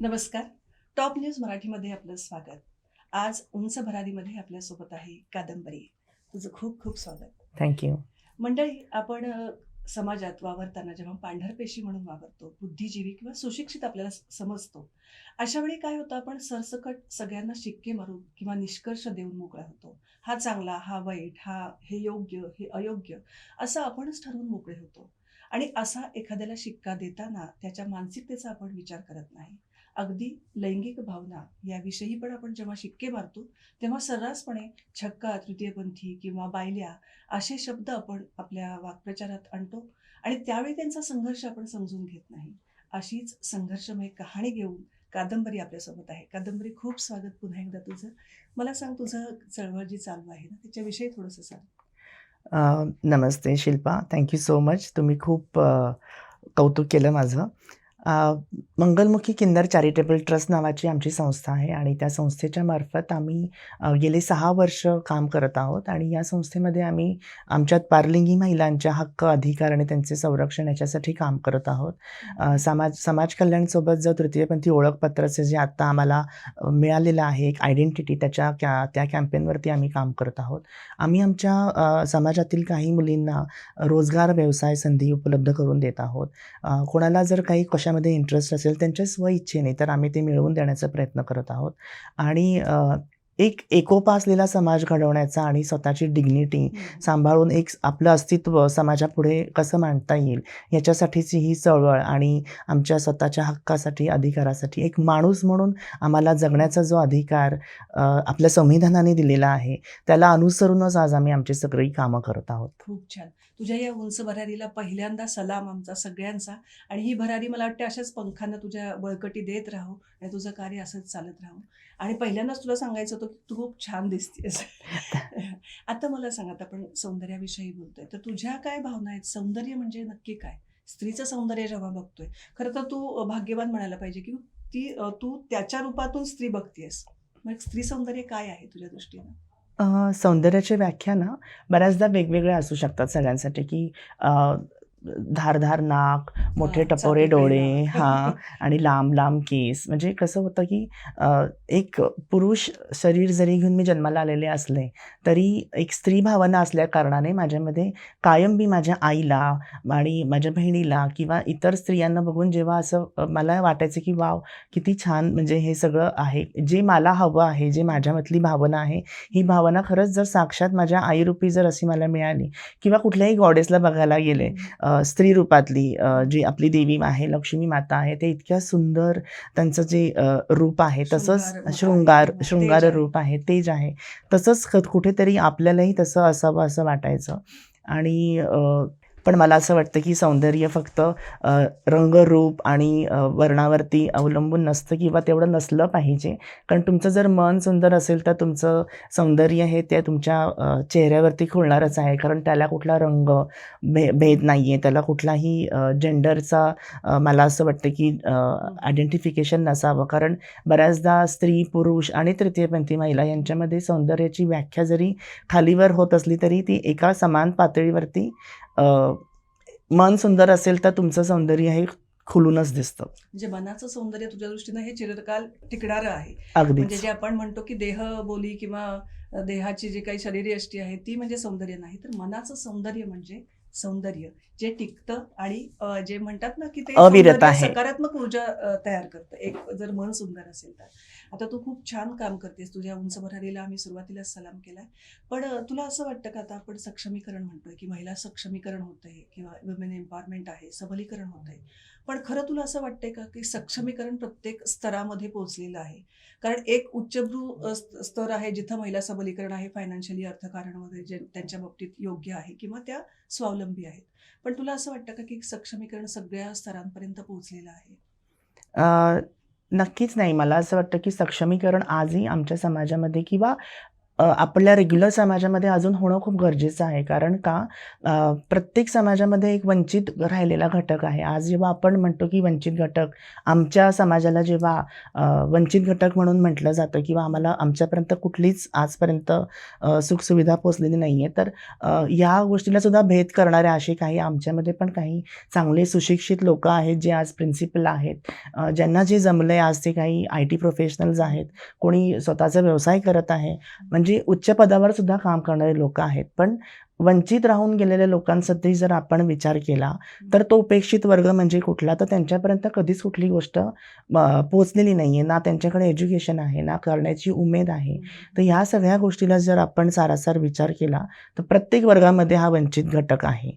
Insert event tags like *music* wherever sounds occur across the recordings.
नमस्कार. Top news मराठीमध्ये आपलं स्वागत. आज उंच भरारीमध्ये आपल्यासोबत आहे कादंबरी. तुझं खूप खूप स्वागत. थँक्यू मंडळी आपण समाजात वावरताना जेव्हा पांढरपेशी म्हणून वावरतो बुद्धिजीवी किंवा सुशिक्षित आपल्याला समजतो अशा वेळी काय होतं आपण सरसकट सगळ्यांना शिक्के मारून किंवा निष्कर्ष देऊन मोकळा होतो. हा चांगला हा वाईट हा हे योग्य हे अयोग्य असं आपणच ठरवून मोकळे होतो. आणि असा एखाद्याला शिक्का देताना त्याच्या मानसिकतेचा आपण विचार करत नाही. अगदी लैंगिक भावना याविषयी पण आपण जेव्हा शिक्के मारतो तेव्हा सर्रासपणे छक्का तृतीयपंथी किंवा बायल्या असे शब्द आपण आपल्या वाक्प्रचारात आणतो आणि त्यावेळी त्यांचा संघर्ष आपण समजून घेत नाही. अशीच संघर्षमय कहाणी घेऊन कादंबरी आपल्यासोबत आहे. कादंबरी खूप स्वागत पुन्हा एकदा तुझं. मला सांग तुझं चळवळ जी चालू आहे ना त्याच्याविषयी थोडंसं सांग. नमस्ते Shilpa. Thank you so much तुम्ही खूप कौतुक केलं माझं. मंगलमुखी किन्नर चॅरिटेबल ट्रस्ट नावाची आमची संस्था आहे आणि त्या संस्थेच्या मार्फत आम्ही गेले सहा वर्ष काम करत आहोत आणि या संस्थेमध्ये आम्ही आमच्यात पारलिंगी महिलांच्या हक्क अधिकार आणि त्यांचे संरक्षण याच्यासाठी काम करत आहोत. समाज समाज कल्याणसोबत जो तृतीयपंथी ओळखपत्राचे जे आत्ता आम्हाला मिळालेलं आहे एक आयडेंटिटी त्याच्या त्या त्या कॅम्पेनवरती आम्ही काम करत आहोत. आम्ही आमच्या समाजातील काही मुलींना रोजगार व्यवसाय संधी उपलब्ध करून देत आहोत. कोणाला जर काही कशामध्ये इंटरेस्ट असेल त्यांच्या स्वइच्छेने तर आम्ही ते मिळवून देण्याचा प्रयत्न करत आहोत. आणि एक एकोपा असलेला समाज घडवण्याचा आणि स्वतःची डिग्निटी सांभाळून एक आपलं अस्तित्व समाजापुढे कसं मांडता येईल याच्यासाठीची ही चळवळ आणि आमच्या स्वतःच्या हक्कासाठी अधिकारासाठी एक माणूस म्हणून आम्हाला जगण्याचा जो अधिकार आपल्या संविधानाने दिलेला आहे त्याला अनुसरूनच आज आम्ही आमची सगळी कामं करत आहोत. खूप छान. तुझ्या या उंच भरारीला पहिल्यांदा सलाम आमचा सगळ्यांचा आणि ही भरारी मला वाटते अशाच पंखांना तुझ्या बळकटी देत राहू आणि तुझं कार्य असंच चालत राहू. आणि पहिल्यांदाच तुला सांगायचं होतं की तू खूप छान दिसतेस. *laughs* आता मला सांग आता आपण सौंदर्याविषयी बोलतोय. तर तुझ्या काय भावना आहेत? सौंदर्य म्हणजे नक्की काय? स्त्रीचं सौंदर्य जेव्हा बघतोय खरं तर तू भाग्यवान म्हणायला पाहिजे की ती तू त्याच्या रूपातून स्त्री बघतेस मग स्त्री सौंदर्य काय आहे तुझ्या दृष्टीनं? सौंदर्याची व्याख्या ना बऱ्याचदा वेगवेगळ्या असू शकतात सगळ्यांसाठी की धारधार नाक मोठे टपोरे डोळे. *laughs* हां आणि लांब लांब केस म्हणजे कसं होतं की एक पुरुष शरीर जरी घेऊन मी जन्माला आलेले असले तरी एक स्त्री भावना असल्या कारणाने माझ्यामध्ये कायम मी माझ्या आईला आणि माझ्या बहिणीला किंवा इतर स्त्रियांना बघून जेव्हा असं मला वाटायचं की वाव किती छान म्हणजे हे सगळं आहे जे मला हवं आहे जे माझ्यामधली भावना आहे ही भावना खरंच जर साक्षात माझ्या आईरूपी जर अशी मला मिळाली किंवा कुठल्याही गॉडेसला बघायला गेले स्त्री रूपातली जी आपली देवी आहे लक्ष्मी माता आहे ते इतक्या सुंदर त्यांचं जे रूप आहे तसंच. शृंगार शृंगार. रूप आहे तेज आहे तसंच कुठेतरी आपल्यालाही तसं असावं असं वाटायचं आणि पण मला असं वाटतं की सौंदर्य फक्त रंगरूप आणि वर्णावरती अवलंबून नसतं किंवा तेवढं नसलं पाहिजे. कारण तुमचं जर मन सुंदर असेल तर तुमचं सौंदर्य हे ते तुमच्या चेहऱ्यावरती खुलणारच आहे. कारण त्याला कुठला रंग भे भेद नाही आहे त्याला कुठलाही जेंडरचा मला असं वाटतं की आयडेंटिफिकेशन नसावं. कारण बऱ्याचदा स्त्री पुरुष आणि तृतीयपंथी महिला यांच्यामध्ये सौंदर्याची व्याख्या जरी खालीवर होत असली तरी ती एका समान पातळीवरती मन सुंदर असेल तर तुमचं सौंदर्य हे खुलूनच दिसतं. म्हणजे मनाचं सौंदर्य तुझ्या दृष्टीनं हे चिरकाल टिकणारं आहे. म्हणजे अगदीच जे आपण म्हणतो की देह बोली किंवा देहाची जी काही शरीरी यष्टी आहे ती म्हणजे सौंदर्य नाही. तर मनाचं सौंदर्य म्हणजे सौंदर्य जे टिकतं आणि जे म्हणतात ना की ते अविरत आहे. सकारात्मक ऊर्जा तयार करतं. एक जर मन सुंदर असेल तर. आता तू खूप छान काम करतेस. तुझ्या उंच भरारीला आम्ही सुरुवातीलाच सलाम केलाय. पण तुला असं वाटतं का आता आपण सक्षमीकरण म्हणतोय की महिला सक्षमीकरण होतंय किंवा वुमेन एम्पॉवरमेंट आहे सबलीकरण होतंय? पण खरं तुला असं वाटतंय का की सक्षमीकरण प्रत्येक स्तरामध्ये पोहोचलेलं आहे? कारण एक उच्चभ्रू स्तर आहे जिथं महिला सबलीकरण आहे फायनान्शियली अर्थकारणामध्ये जे त्यांच्या बाबतीत योग्य आहे किंवा त्या स्वावलंबी आहेत. पण तुला असं वाटतं का की सक्षमीकरण सगळ्या स्तरांपर्यंत पोहोचलेलं आहे? नक्कीच नाही. मला असं वाटतं की सक्षमीकरण आजही आमच्या समाजामध्ये किंवा आपल्या रेग्युलर समाजामध्ये अजून होणं खूप गरजेचं आहे. कारण का? प्रत्येक समाजामध्ये एक वंचित राहिलेला घटक आहे. आज जेव्हा आपण म्हणतो की वंचित घटक आमच्या समाजाला जेव्हा वंचित घटक म्हणून म्हटलं जातं किंवा आम्हाला आमच्यापर्यंत कुठलीच आजपर्यंत सुखसुविधा पोचलेली नाही आहे तर या गोष्टीला सुद्धा भेद करणारे असे काही आमच्यामध्ये पण काही चांगले सुशिक्षित लोक आहेत जे आज प्रिन्सिपल आहेत. ज्यांना जे जमलं आहे आज ते काही आय टी प्रोफेशनल्स आहेत. कोणी स्वतःचा व्यवसाय करत आहे. म्हणजे उच्च पदावर सुद्धा काम करणारे लोक आहेत. पण वंचित राहून गेलेल्या लोकांसाठी जर आपण विचार केला तर तो उपेक्षित वर्ग म्हणजे कुठला? तर त्यांच्यापर्यंत कधीच कुठली गोष्ट पोचलेली नाही आहे ना त्यांच्याकडे एज्युकेशन आहे ना करण्याची उमेद आहे. तर ह्या सगळ्या गोष्टीला जर आपण सारासार विचार केला तर प्रत्येक वर्गामध्ये हा वंचित घटक आहे.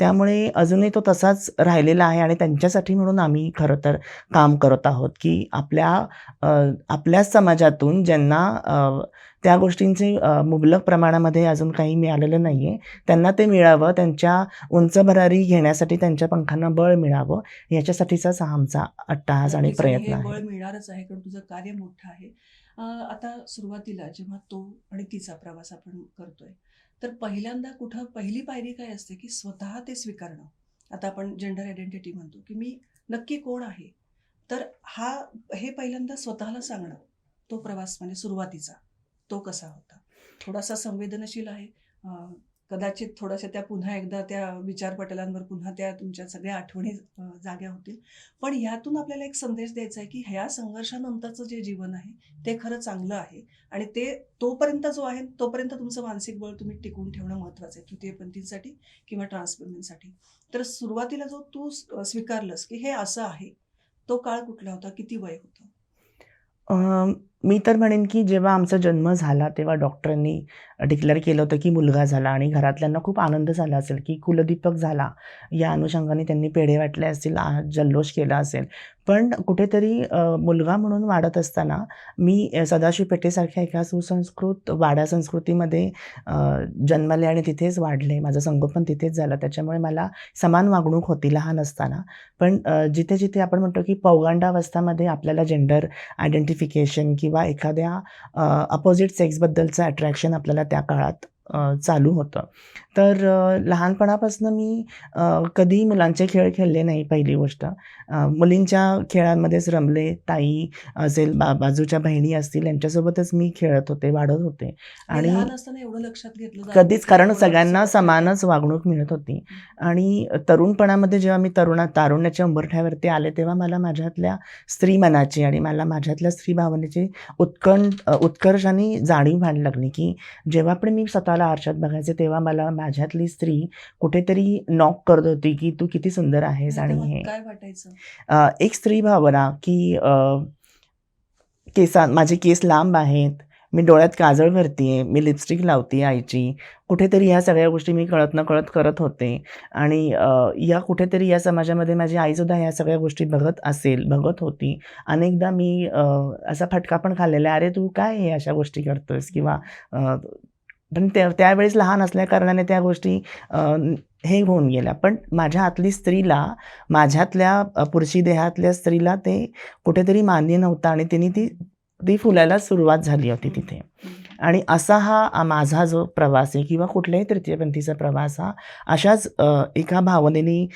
त्यामुळे अजूनही तो तसाच राहिलेला आहे आणि त्यांच्यासाठी म्हणून आम्ही खरं तर काम करत आहोत की आपल्या आपल्याच समाजातून ज्यांना त्या गोष्टींचे मुबलक प्रमाणामध्ये अजून काही मिळालेलं नाही आहे त्यांना ते मिळावं त्यांच्या उंच भरारी घेण्यासाठी त्यांच्या पंखांना बळ मिळावं याच्यासाठीचाच हा आमचा अट्टहास आणि नक्कीच प्रयत्न हे बळ आहे मिळणारच आहे कारण तुझं कार्य मोठं आहे. आता सुरुवातीला जेव्हा तो आणि तिचा प्रवास आपण करतोय तर पहिल्यांदा कुठं पहिली पायरी काय असते की स्वतः ते स्वीकारणं. आता आपण जेंडर आयडेंटिटी म्हणतो की मी नक्की कोण आहे? तर हा हे पहिल्यांदा स्वतःला सांगणं तो प्रवास म्हणजे सुरुवातीचा तो कसा होता? थोडासा संवेदनशील आहे? कदाचित थोड्याशा त्या पुन्हा एकदा त्या विचारपटलांवर पुन्हा त्या तुमच्या सगळ्या आठवणी जाग्या होतील. पण ह्यातून आपल्याला एक संदेश द्यायचा आहे की ह्या संघर्षानंतरचं जे जीवन आहे ते खरं चांगलं आहे. आणि ते तोपर्यंत जो आहे तोपर्यंत तुमचं मानसिक बळ तुम्ही टिकून ठेवणं महत्त्वाचं आहे तृतीयपंथींसाठी किंवा ट्रान्सपेमेंटसाठी. तर सुरुवातीला जो तू स्वीकारलंस की हे असं आहे तो काळ कुठला होता? किती वय होतं? मी तर म्हणेन की जेव्हा आमचा जन्म झाला तेव्हा डॉक्टरांनी डिक्लेअर केलं होतं की मुलगा झाला आणि घरातल्यांना खूप आनंद झाला असेल की कुलदीपक झाला. या अनुषंगाने त्यांनी पेढे वाटले असतील जल्लोष केला असेल. पण कुठेतरी मुलगा म्हणून वाढत असताना मी सदाशिव पेठेसारख्या एका सुसंस्कृत वाडा संस्कृतीमध्ये जन्मले आणि तिथेच वाढले. माझं संगोपन तिथेच झालं. त्याच्यामुळे मला समान वागणूक होती लहान असताना. पण जिथे जिथे आपण म्हणतो की पौगांडावस्थामध्ये आपल्याला जेंडर आयडेंटिफिकेशन की किंवा एखाद्या अपोजिट सेक्सबद्दलचं अट्रॅक्शन आपल्याला त्या काळात चालू होतं. तर लहानपणापासून मी अ, कधी मुलांचे खेळ खेळले नाही पहिली गोष्ट. मुलींच्या खेळांमध्येच रमले ताई असेल बा बाजूच्या बहिणी असतील यांच्यासोबतच मी खेळत होते वाढत होते. आणि एवढं लक्षात घेतलं कधीच कारण सगळ्यांना. समानच वागणूक मिळत होती. आणि तरुणपणामध्ये जेव्हा मी तरुणा तारुण्याच्या उंबरठ्यावरती आले तेव्हा मला माझ्यातल्या स्त्री मनाची आणि मला माझ्यातल्या स्त्री भावनेची उत्कंठ उत्कर्षाने जाणीव व्हायला लागली की जेव्हा पण मी स्वतःला आरशात बघायचे तेव्हा मला माझ्यातली स्त्री कुठेतरी नॉक करत होती की तू किती सुंदर आहेस आणि हे. काय वाटायचं? अ, एक स्त्री भावना की केसां माझे केस लांब आहेत मी डोळ्यात काजळ भरते आहे मी लिपस्टिक लावते आईची. कुठेतरी ह्या सगळ्या गोष्टी मी कळत न कळत करत होते. आणि या कुठेतरी या समाजामध्ये माझी आईसुद्धा ह्या सगळ्या गोष्टी बघत असेल बघत होती. अनेकदा मी असा फटका पण खाल्लेला आहे अरे तू काय हे अशा गोष्टी करतोयस? किंवा पण त्या त्यावेळेस लहान असल्या कारणाने त्या गोष्टी हे होऊन गेल्या. पण माझ्या आतली स्त्रीला माझ्यातल्या पुरुषी देहातल्या स्त्रीला ते कुठेतरी मान्य नव्हतं आणि तिने ती ती फुलायला सुरुवात झाली होती तिथे. आणि असा हा माझा जो प्रवास आहे किंवा कुठल्याही तृतीयपंथीचा प्रवास हा अशाच एका भावनेने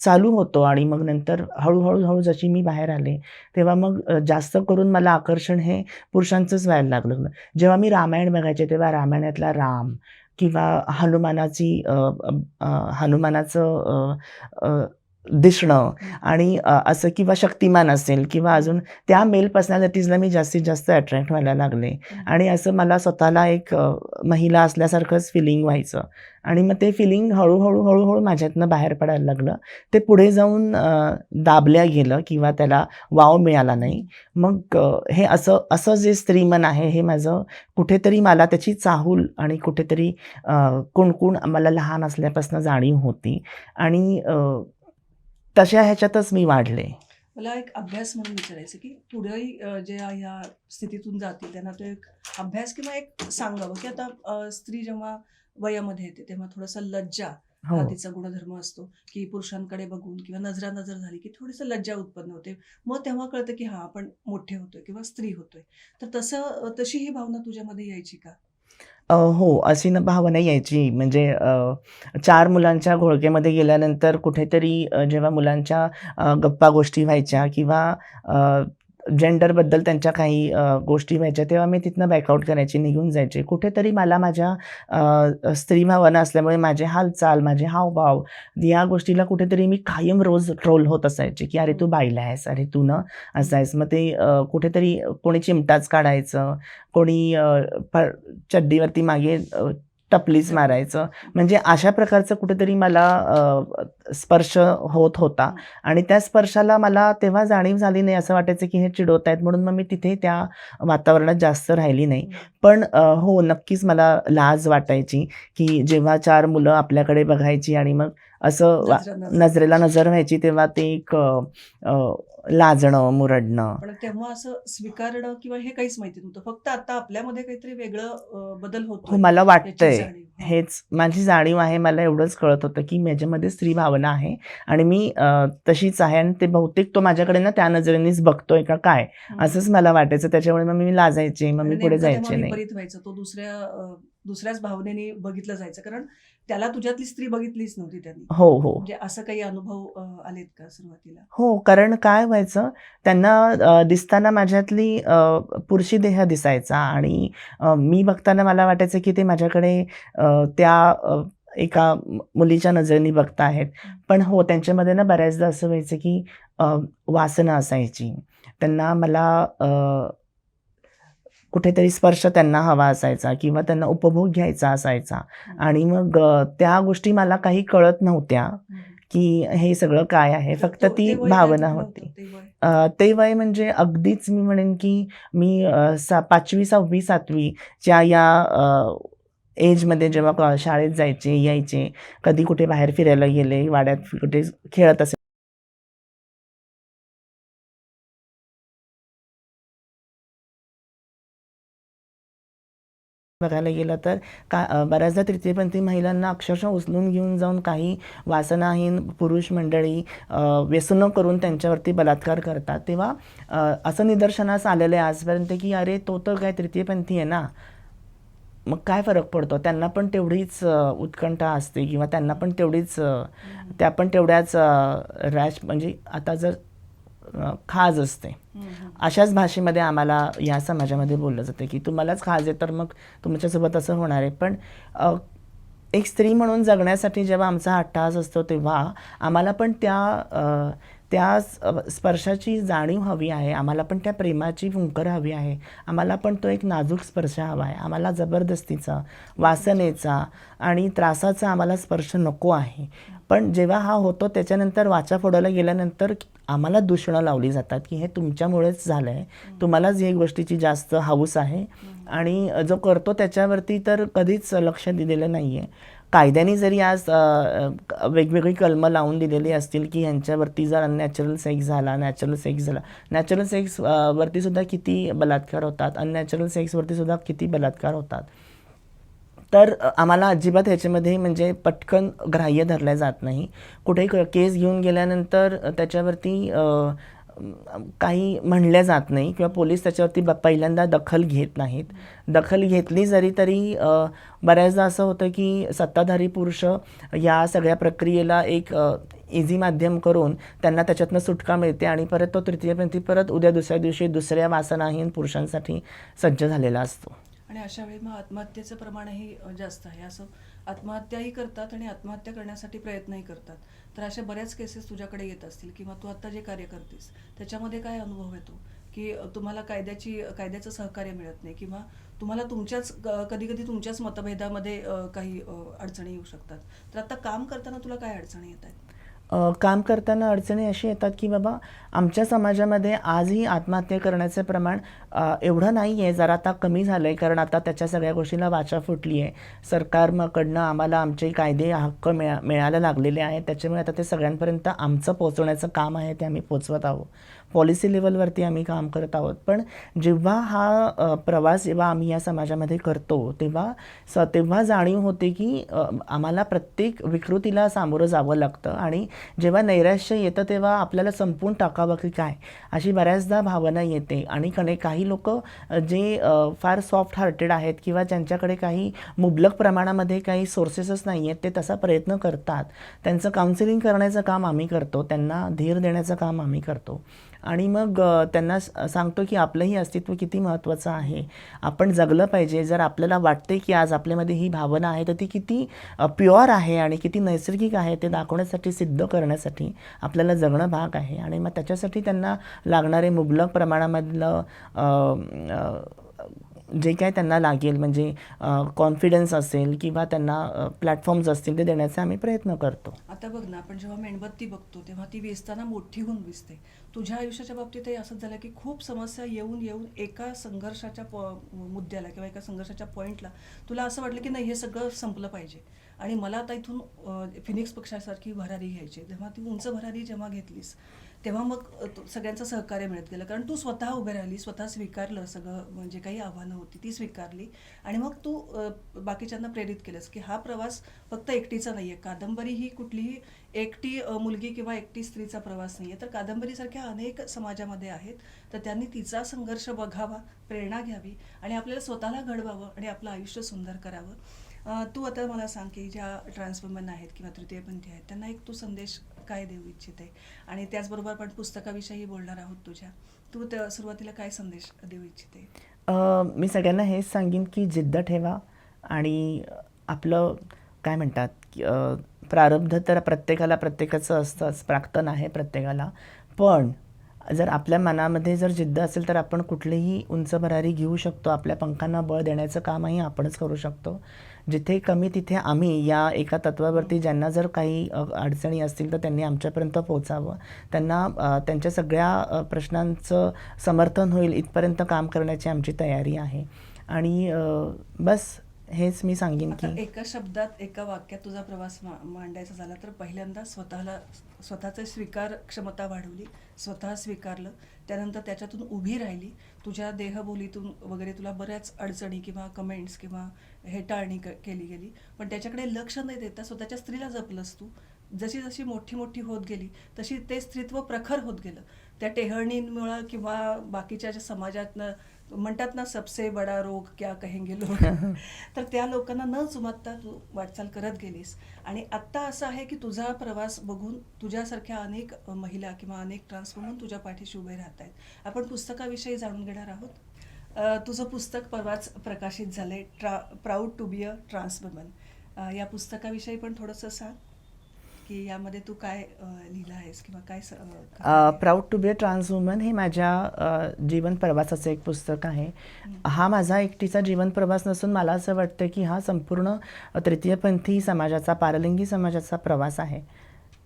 चालू होतो आणि मग नंतर हळूहळू हळू जशी मी बाहेर आले तेव्हा मग जास्त करून मला आकर्षण हे पुरुषांचंच व्हायला लागलं जेव्हा मी रामायण बघायचे तेव्हा रामायणातला राम किंवा हनुमानाची हनुमानाचं दिसणं आणि असं किंवा शक्तिमान असेल किंवा अजून त्या मेल पर्सनॅलिटीजला मी जास्तीत जास्त अट्रॅक्ट व्हायला लागले. आणि असं मला स्वतःला एक महिला असल्यासारखंच फिलिंग व्हायचं. आणि मग ते फिलिंग हळूहळू हळूहळू माझ्यातनं बाहेर पडायला लागलं. ते पुढे जाऊन दाबल्या गेलं किंवा त्याला वाव मिळाला नाही. मग हे असं असं जे स्त्रीमन आहे हे माझं कुठेतरी मला त्याची चाहूल आणि कुठेतरी कुणकुण मला लहान असल्यापासून जाणीव होती. आणि तशा ह्याच्यातच मी वाढले. मला एक अभ्यास म्हणून विचारायचं की पुढेही जे या स्थितीतून जातील त्यांना तो एक अभ्यास किंवा एक सांगावं की आता स्त्री जेव्हा वयामध्ये येते तेव्हा थोडासा लज्जा हो. हा तिचा गुणधर्म असतो की पुरुषांकडे बघून किंवा नजरा नजर झाली की थोडीसं लज्जा उत्पन्न होते. मग तेव्हा कळतं की हा आपण मोठे होतोय किंवा स्त्री होतोय. तर तसं तशी ही भावना तुझ्यामध्ये यायची का? अ, हो, अशी ना भावना यायची. म्हणजे अ, 4 मुलांच्या घोळक्यामध्ये गेल्यानंतर कुठेतरी अ, जेव्हा मुलांच्या अ, गप्पा-गोष्टी व्हायच्या किंवा अ, जेंडरबद्दल त्यांच्या काही गोष्टी व्हायच्या, तेव्हा मी तिथनं बॅकआउट करायची, निघून जायचे. कुठेतरी मला माझ्या स्त्री भावना असल्यामुळे माझे हालचाल, माझे हावभाव या गोष्टीला कुठेतरी मी कायम रोज ट्रोल होत असायचे, की "अरे, तू बाईला आहेस. अरे, तू ना असं आहेस." मग ते कुठेतरी कोणी चिमटाच काढायचं, कोणी प चड्डीवरती मागे टपलीच मारायचं. म्हणजे अशा प्रकारचं कुठेतरी मला स्पर्श होत होता. आणि त्या स्पर्शाला मला तेव्हा जाणीव झाली नाही. असं वाटायचं, की हे चिडवत आहेत म्हणून मग मी तिथे त्या वातावरणात जास्त राहिली नाही. हं. पण हो, नक्कीच मला लाज वाटायची, की जेव्हा 4 मुलं आपल्याकडे बघायची आणि मग असं नजरेला. नजर व्हायची, तेव्हा ते एक लाजणं, मुरडणं. पण तेव्हा असं स्वीकारणं किंवा हे काहीच माहिती नव्हतं. फक्त आता आपल्यामध्ये काहीतरी वेगळं बदल हो, होतोय मला वाटतंय. हां. हेच माझी जाणीव आहे. मला एवढंच कळत होतं, की माझ्यामध्ये स्त्री भावना आहे आणि मी तशीच आहे आणि ते बहुतेक तो माझ्याकडे ना त्या नजरेनेच बघतोय का काय? हं. असंच मला वाटायचं. त्याच्यामुळे मग मी लाजायचे. मग मी पुढे जायचे नाही. विपरीत व्हायचं. तो दुसऱ्या दुसऱ्याच भावनेने बघितलं जायचं. कारण त्याला तुझ्यातली स्त्री बघितलीच नव्हती त्यांनी. हो, हो. म्हणजे असं काही अनुभव आलेत का सुरुवातीला? हो, कारण काय व्हायचं, त्यांना दिसताना माझ्यातली पुरुषी देह दिसायचा आणि मी बघताना मला वाटायचं, की ते माझ्याकडे त्या एका मुलीच्या नजरेने बघताहेत. पण हो, त्यांच्यामध्ये ना बऱ्याचदा असं व्हायचं, की वासना असायची. त्यांना मला कुठेतरी स्पर्श त्यांना हवा असायचा किंवा त्यांना उपभोग घ्यायचा असायचा. आणि मग त्या गोष्टी मला काही कळत नव्हत्या. की हे सगळं काय आहे. फक्त तो भावना होती. ते वय? म्हणजे अगदीच मी म्हणेन, की मी सा 5वी, 6वी, 7वी च्या या एजमध्ये जेव्हा शाळेत जायचे, यायचे, कधी कुठे बाहेर फिरायला गेले, वाड्यात कुठे खेळत असेल बघायला गेलं तर का बऱ्याचदा तृतीयपंथी महिलांना अक्षरशः उचलून घेऊन जाऊन काही वासनाहीन पुरुष मंडळी व्यसनं करून त्यांच्यावरती बलात्कार करतात. तेव्हा असं निदर्शनास आलेलं आहे आजपर्यंत, की अरे तो तर काय तृतीयपंथी आहे ना. मग काय फरक पडतो? त्यांना पण तेवढीच उत्कंठा असते किंवा त्यांना पण तेवढीच त्या पण तेवढ्याच रॅश म्हणजे आता जर खाज असते. अशाच भाषेमध्ये आम्हाला या समाजामध्ये बोललं जातं, की तुम्हालाच खाज आहे तर मग तुमच्यासोबत असं होणार आहे. पण एक स्त्री म्हणून जगण्यासाठी जेव्हा आमचा अट्टहास असतो तेव्हा आम्हाला पण त्या त्या स्पर्शाची जाणीव हवी आहे. आम्हाला पण त्या प्रेमाची फुंकर हवी आहे. आम्हाला पण तो एक नाजूक स्पर्श हवा आहे. आम्हाला जबरदस्तीचा, वासनेचा आणि त्रासाचा आम्हाला स्पर्श नको आहे. पण जेव्हा हा होतो त्याच्यानंतर वाचा फोडायला गेल्यानंतर आम्हाला दूषणं लावली जातात, की हे तुमच्यामुळेच झालं आहे तुम्हालाच या गोष्टीची जास्त हौस आहे आणि जो करतो त्याच्यावरती तर कधीच लक्ष दिलेलं नाही आहे कायद्याने जरी आज वेगवेगळी कलमं लावून दिलेली असतील, की ह्यांच्यावरती जर अननॅचरल सेक्स झाला, नॅचरल सेक्स झाला. नॅचरल सेक्स वरती सुद्धा किती बलात्कार होतात. अननॅचरल सेक्सवरती सुद्धा किती बलात्कार होतात. तर आम्हाला अजिबात ह्याच्यामध्ये म्हणजे पटकन ग्राह्य धरलं जात नाही. कुठेही केस घेऊन गेल्यानंतर त्याच्यावरती काही म्हणल्या जात नाही किंवा पोलीस त्याच्यावरती ब पहिल्यांदा दखल घेत नाहीत. दखल घेतली जरी तरी बऱ्याचदा असं होतं, की सत्ताधारी पुरुष या सगळ्या प्रक्रियेला एक इझी माध्यम करून त्यांना त्याच्यातनं सुटका मिळते आणि परत तो तृतीयपंथी परत उद्या दुसऱ्या दिवशी दुसऱ्या वासनाहीन पुरुषांसाठी सज्ज झालेला असतो. आणि अशा वेळी मग आत्महत्येचं प्रमाणही जास्त आहे. असं आत्महत्याही करतात आणि आत्महत्या करण्यासाठी प्रयत्नही करतात. तर अशा बऱ्याच केसेस तुझ्याकडे येत असतील किंवा तू आता जे कार्य करतेस त्याच्यामध्ये काय अनुभव येतो? की तुम्हाला कायद्याची कायद्याचं सहकार्य मिळत नाही किंवा तुम्हाला तुमच्याच कधी-कधी तुमच्याच मतभेदामध्ये काही अडचणी येऊ शकतात. तर आता काम करताना तुला काय अडचणी येत आहेत काम करताना अडचणी अशी येतात, की बाबा आमच्या समाजामध्ये आजही आत्महत्या करण्याचे प्रमाण एवढं नाही आहे. जरा आता कमी झालं आहे कारण आता त्याच्या सगळ्या गोष्टींना वाचा फुटली आहे. सरकारकडनं आम्हाला आमचे कायदे हक्क मिळा मिळायला लागलेले आहेत. त्याच्यामुळे आता ते सगळ्यांपर्यंत आमचं पोचवण्याचं काम आहे ते आम्ही पोचवत आहोत. पॉलिसी लेवलवरती आम्ही काम करत आहोत पण जेव्हा हा प्रवास जेव्हा आम्ही या समाजामध्ये करतो तेव्हा स तेव्हा जाणीव होते की आम्हाला प्रत्येक विकृतीला सामोरं जावं लागतं आणि जेव्हा नैराश्य येतं तेव्हा आपल्याला संपून टाका की काय? अशी बऱ्याचदा भावना येते. आणि कणे काही लोक जे फार सॉफ्ट हार्टेड आहेत किंवा ज्यांच्याकडे काही मुबलक प्रमाणामध्ये काही सोर्सेसच नाही आहेत ते तसा प्रयत्न करतात. त्यांचं काउन्सिलिंग करण्याचं काम आम्ही करतो. त्यांना धीर देण्याचं काम आम्ही करतो. आणि मग त्यांना सांगतो की आपलंही अस्तित्व किती महत्त्वाचं आहे. आपण जगलं पाहिजे. जर आपल्याला वाटते की आज आपल्यामध्ये ही भावना आहे तर ती किती प्युअर आहे आणि किती नैसर्गिक आहे ते दाखवण्यासाठी सिद्ध करण्यासाठी आपल्याला जगणं भाग आहे. आणि मग त्याच्यासाठी त्यांना लागणारे मुबलक प्रमाणामधलं जे काय त्यांना लागेल म्हणजे कॉन्फिडन्स असेल किंवा त्यांना प्लॅटफॉर्म्स असतील ते देण्याचा आम्ही प्रयत्न करतो. आता बघ ना आपण जेव्हा मेणबत्ती बघतो तेव्हा ती वेचताना मोठी होऊन दिसते. तुझ्या आयुष्याच्या बाबतीतही असंच झालं की खूप समस्या येऊन येऊन एका संघर्षाच्या प- मुद्द्याला किंवा एका संघर्षाच्या पॉईंटला तुला असं वाटलं की नाही हे सगळं संपलं पाहिजे. आणि मला आता इथून फिनिक्स पक्षासारखी भरारी घ्यायची तेव्हा ती उंच भरारी जेव्हा घेतलीस तेव्हा मग सगळ्यांचं सहकार्य मिळत गेलं. कारण तू स्वतः उभे राहिली स्वतः स्वीकारलं सगळं म्हणजे काही आव्हानं होती ती स्वीकारली. आणि मग तू बाकीच्यांना प्रेरित केलंस की हा प्रवास फक्त एकटीचा नाही आहे कादंबरी ही कुठलीही एकटी मुलगी किंवा एकटी स्त्रीचा प्रवास नाही आहे तर कादंबरीसारख्या अनेक समाजामध्ये आहेत. तर त्यांनी तिचा संघर्ष बघावा प्रेरणा घ्यावी आणि आपल्याला स्वतःला घडवावं आणि आपलं आयुष्य सुंदर करावं. तू आता मला सांग की ज्या ट्रान्सवुमन आहेत किंवा तृतीयपंथी आहेत त्यांना एक तू संदेश काय देऊ इच्छिते? आणि त्याचबरोबर आपण पुस्तकाविषयी बोलणार आहोत तुझ्या. तू त्या सुरुवातीला काय संदेश देऊ इच्छिते? मी सगळ्यांना हेच सांगेन की जिद्द ठेवा आणि आपलं काय म्हणतात प्रारब्ध तर प्रत्येकाला प्रत्येकाचं असतंच प्राक्तन आहे प्रत्येकाला. पण जर आपल्या मनामध्ये जर जिद्द असेल तर आपण कुठलीही उंच भरारी घेऊ शकतो. आपल्या पंखांना बळ देण्याचं कामही आपणच करू शकतो. जिथे कमी तिथे आम्ही या एका तत्वावरती ज्यांना जर काही अडचणी असतील तर त्यांनी आमच्यापर्यंत पोहोचावं. त्यांना त्यांच्या सगळ्या प्रश्नांचं समर्थन होईल इथपर्यंत काम करण्याची आमची तयारी आहे. आणि बस हेच मी सांगेन की एका शब्दात एका वाक्यात तुझा प्रवास मा- मांडायचा झाला तर पहिल्यांदा स्वतःला स्वतःचं स्वीकार क्षमता वाढवली स्वतः स्वीकारलं त्यानंतर त्याच्यातून उभी राहिली तुझ्या देहबोलीतून वगैरे तुला बऱ्याच अडचणी किंवा कमेंट्स किंवा हेटाळणी केली गेली. पण त्याच्याकडे लक्ष न देता स्वतःच्या स्त्रीला जपलंस तू. जशी जशी मोठी मोठी होत गेली तशी ते स्त्रीत्व प्रखर होत गेलं. त्या टेहळणींमुळं किंवा बाकीच्या ज्या समाजातनं म्हणतात ना सबसे बडा रोग क्या कहेंगे लोक *laughs* तर त्या लोकांना न जुमानता तू वाटचाल करत गेलीस. आणि आत्ता असं आहे की तुझा प्रवास बघून तुझ्यासारख्या अनेक महिला किंवा अनेक ट्रान्सफॉर्मन तुझ्या पाठीशी उभे राहत आहेत आपण पुस्तकाविषयी जाणून घेणार आहोत. तुझं पुस्तक परवाच प्रकाशित झालंय ट्रा proud to be a transwoman या पुस्तकाविषयी पण थोडंसं सांग. की यामध्ये तू काय लिहिलं आहेस किंवा काय? Proud to be a trans woman हे माझ्या जीवन प्रवासाचं एक पुस्तक आहे. हा माझा एकटीचा जीवन प्रवास नसून मला असं वाटतं की हा संपूर्ण तृतीयपंथी समाजाचा पारलिंगी समाजाचा प्रवास आहे.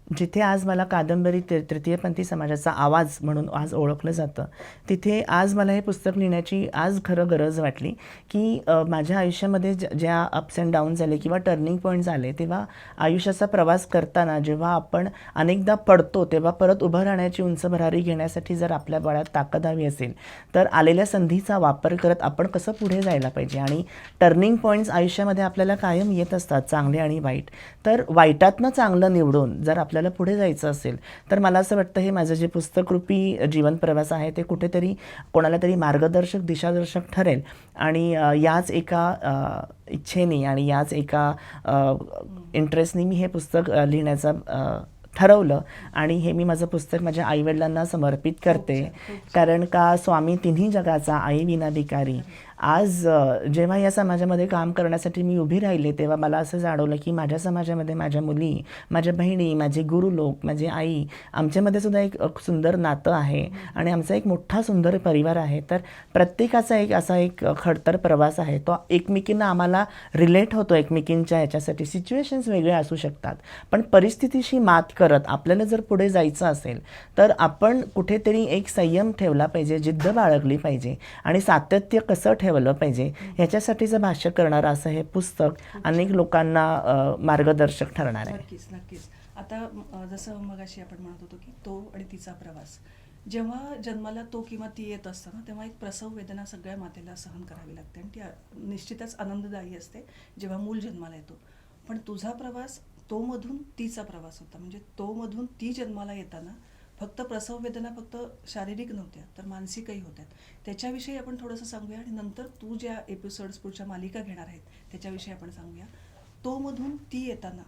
जिथे आज मला कादंबरी तृ तृतीयपंथी समाजाचा आवाज म्हणून आज ओळखलं जातं तिथे आज मला हे पुस्तक लिहिण्याची आज खरं गरज वाटली की माझ्या आयुष्यामध्ये ज्या अप्स अँड डाऊन झाले किंवा टर्निंग पॉईंट झाले तेव्हा आयुष्याचा प्रवास करताना जेव्हा आपण अनेकदा पडतो तेव्हा परत उभं राहण्याची उंच भरारी घेण्यासाठी जर आपल्या बळात ताकद हवी असेल तर आलेल्या संधीचा वापर करत आपण कसं पुढे जायला पाहिजे? आणि टर्निंग पॉईंट्स आयुष्यामध्ये आपल्याला कायम येत असतात चांगले आणि वाईट. तर वाईटातनं चांगलं निवडून जर आपल्याला पुढे जायचं असेल तर मला असं वाटतं हे माझं जे पुस्तकरूपी जीवन प्रवास आहे ते कुठेतरी कोणाला तरी मार्गदर्शक दिशादर्शक ठरेल. आणि याच एका इच्छेने आणि याच एका इंटरेस्टने मी हे पुस्तक लिहिण्याचं ठरवलं. आणि हे मी माझं पुस्तक माझ्या आईवडिलांना समर्पित करते. कारण का स्वामी तिन्ही जगाचा आई विनाधिकारी आज जेव्हा या समाजामध्ये काम करण्यासाठी मी उभी राहिले तेव्हा मला असं जाणवलं की माझ्या समाजामध्ये माझ्या मुली माझ्या बहिणी माझे गुरु लोक माझी आई आमच्यामध्ये सुद्धा एक सुंदर नातं आहे आणि आमचा एक मोठा सुंदर परिवार आहे. तर प्रत्येकाचा एक असा एक खडतर प्रवास आहे. तो एकमेकींना आम्हाला रिलेट होतो एकमेकींच्या ह्याच्यासाठी. सिच्युएशन्स वेगळे असू शकतात. पण परिस्थितीशी मात करत आपल्याला जर पुढे जायचं असेल तर आपण कुठेतरी एक संयम ठेवला पाहिजे जिद्द बाळगली पाहिजे आणि सातत्य कसं ठेव ठेवलं पाहिजे. ह्याच्यासाठीचं भाष्य करणारं असं हे पुस्तक अनेक लोकांना मार्गदर्शक ठरणार आहे. नक्कीच नक्कीच. आता जसं मगाशी आपण म्हणत होतो की तो आणि तिचा प्रवास. जेव्हा जन्माला तो किंवा ती येत असतं ना तेव्हा एक प्रसव वेदना सगळ्या मातेला सहन करावी लागते आणि ती निश्चितच आनंददायी असते जेव्हा मूल जन्माला येतो. पण तुझा प्रवास तो मधून तीचा प्रवास होता. म्हणजे तो मधून ती जन्माला येताना फक्त प्रसव वेदना फक्त शारीरिक नव्हत्या तर मानसिकही होत्या त्याच्याविषयी आपण थोडंसं सांगूया आणि नंतर तू ज्या एपिसोड्स पुढच्या मालिका घेणार आहेत त्याच्याविषयी आपण सांगूया. तो मधून ती येताना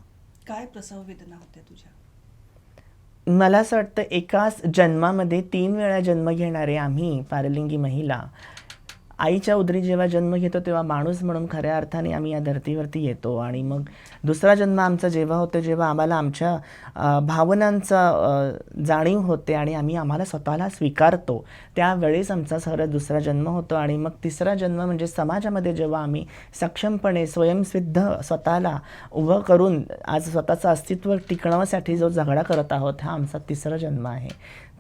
काय प्रसव वेदना होत्या तुझ्या? मला असं वाटतं एकाच जन्मामध्ये तीन वेळा जन्म घेणारे आम्ही पारलिंगी महिला आईच्या उदरी जेव्हा जन्म घेतो तेव्हा माणूस म्हणून खऱ्या अर्थाने आम्ही या धर्तीवरती येतो. आणि मग दुसरा जन्म आमचा जेव्हा होतो जेव्हा आम्हाला आमच्या भावनांचा जाणीव होते आणि आम्ही आम्हाला स्वतःला स्वीकारतो त्यावेळेस आमचा खरं दुसरा जन्म होतो. आणि मग तिसरा जन्म म्हणजे समाजामध्ये जेव्हा आम्ही सक्षमपणे स्वयंसिद्ध स्वतःला उभं करून आज स्वतःचं अस्तित्व टिकण्यासाठी जो झगडा करत आहोत हा आमचा तिसरा जन्म आहे.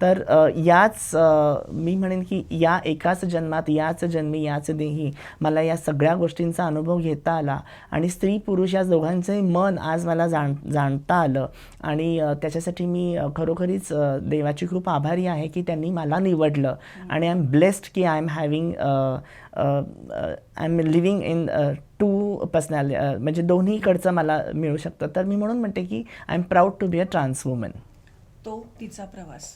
तर याच मी म्हणेन की या एकाच जन्मात याच जन्म याच देही. मला या सगळ्या गोष्टींचा अनुभव घेता आला आणि स्त्री पुरुष या दोघांचंही मन आज मला जाण जाणता आलं. आणि त्याच्यासाठी मी खरोखरीच देवाची खूप आभारी आहे की त्यांनी मला निवडलं. आणि आय एम ब्लेस्ड की I am having I am living in two personal म्हणजे दोन्हीकडचं मला मिळू शकतं. तर मी म्हणून म्हणते की I am proud to be a trans woman. तो तिचा प्रवास.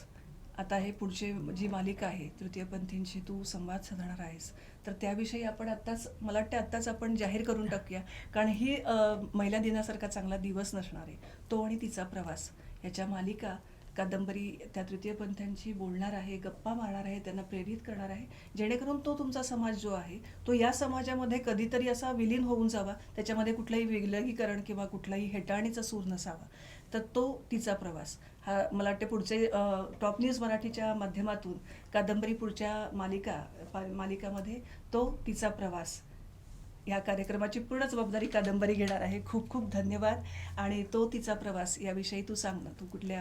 आता हे पुढचे जी मालिका आहे तृतीयपंथींशी तू संवाद साधणार आहेस. तर त्याविषयी आपण आत्ताच मला वाटतं आत्ताच आपण जाहीर करून टाकूया. कारण ही महिला दिनासारखा चांगला दिवस नसणार आहे. तो आणि तिचा प्रवास. ह्याच्या मालिका कादंबरी त्या तृतीयपंथ्यांशी बोलणार आहे गप्पा मारणार आहे त्यांना प्रेरित करणार आहे. जेणेकरून तो तुमचा समाज जो आहे तो या समाजामध्ये कधीतरी असा विलीन होऊन जावा. त्याच्यामध्ये कुठलंही विलगीकरण किंवा कुठलाही हेटाळणीचा सूर नसावा. तर तो तिचा प्रवास. हा मला वाटते पुढचे टॉप न्यूज मराठीच्या माध्यमातून कादंबरी पुढच्या मालिका मालिकामध्ये तो तिचा प्रवास. या कार्यक्रमाची पूर्ण जबाबदारी कादंबरी घेणार आहे. खूप खूप धन्यवाद. आणि तो तिचा प्रवास याविषयी तू सांग ना. तू कुठल्या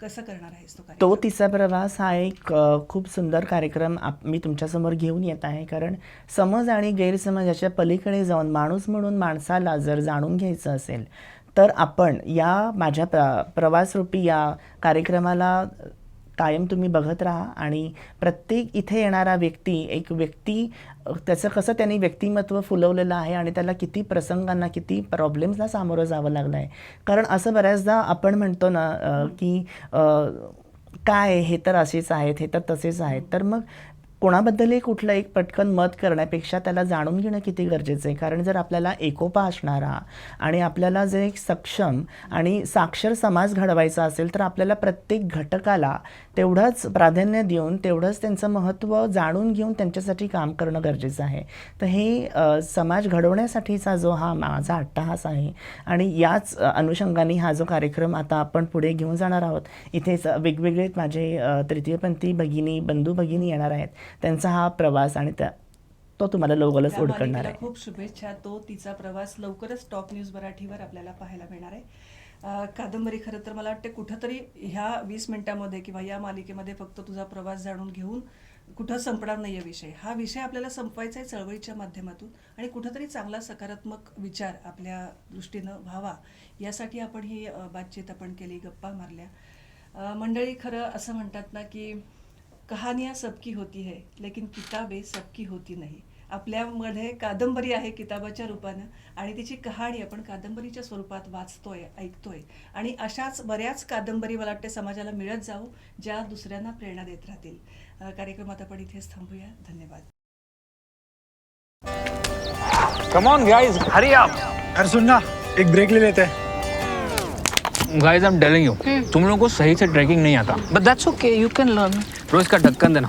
कसं करणार आहेस तो तो तिचा प्रवास हा एक खूप सुंदर कार्यक्रम आप मी तुमच्यासमोर घेऊन येत आहे. कारण समज आणि गैरसमज याच्या पलीकडे जाऊन माणूस म्हणून माणसाला जर जाणून घ्यायचं असेल तर आपण या माझ्या प्र प्रवासरूपी या कार्यक्रमाला कायम तुम्ही बघत राहा आणि प्रत्येक इथे येणारा व्यक्ती एक व्यक्ती त्याचं कसं त्यांनी व्यक्तिमत्व फुलवलेलं आहे आणि त्याला किती प्रसंगांना किती प्रॉब्लेम्सला सामोरं जावं लागलं आहे. कारण असं बऱ्याचदा आपण म्हणतो ना की काय हे तर असेच आहेत हे तर तसेच आहेत. तर मग कोणाबद्दलही कुठलं एक पटकन मत करण्यापेक्षा त्याला जाणून घेणं किती गरजेचं आहे? कारण जर आपल्याला एकोपा असणारा आणि आपल्याला जर एक सक्षम आणि साक्षर समाज घडवायचा असेल तर आपल्याला प्रत्येक घटकाला तेवढंच प्राधान्य देऊन तेवढंच त्यांचं महत्त्व जाणून घेऊन त्यांच्यासाठी काम करणं गरजेचं आहे. तर हे समाज घडवण्यासाठीचा जो हा माझा अट्टहास आहे आणि याच अनुषंगाने हा जो कार्यक्रम आता आपण पुढे घेऊन जाणार आहोत इथेच वेगवेगळे माझे तृतीयपंथी भगिनी बंधू भगिनी येणार आहेत. त्यांचा हा प्रवास आणि त्या तो तुम्हाला लवकरच मालिकेला आहे. खूप शुभेच्छा. तो तिचा प्रवास लवकरच टॉप न्यूज मराठीवर आपल्याला पाहायला मिळणार आहे. कादंबरी खरं तर मला वाटते कुठंतरी ह्या वीस मिनटामध्ये किंवा या मालिकेमध्ये फक्त तुझा प्रवास जाणून घेऊन कुठं संपणार नाही आहे विषय. हा विषय आपल्याला संपवायचा आहे चळवळीच्या माध्यमातून आणि कुठंतरी चांगला सकारात्मक विचार आपल्या दृष्टीनं व्हावा. यासाठी आपण ही बातचीत आपण केली गप्पा मारल्या. मंडळी खरं असं म्हणतात ना की कहानिया सबकी होती है लेकिन किताबे सबकी होती नाही. आपल्यामध्ये कादंबरी आहे किताबाच्या रूपानं आणि तिची कहाणी आपण कादंबरीच्या स्वरूपात वाचतोय ऐकतोय. आणि अशाच बऱ्याच कादंबरी मला वाटते समाजाला मिळत जाऊ ज्या दुसऱ्यांना प्रेरणा देत राहतील. कार्यक्रमात आपण इथेच थांबूया. धन्यवाद. Come on guys hurry up अरे सुन ना एक ब्रेक ले लेते. हैं guys I am telling you तुम लोगों को सही से ट्रैकिंग नहीं आता. But that's okay, you can learn. रोज का ढक्कन देना.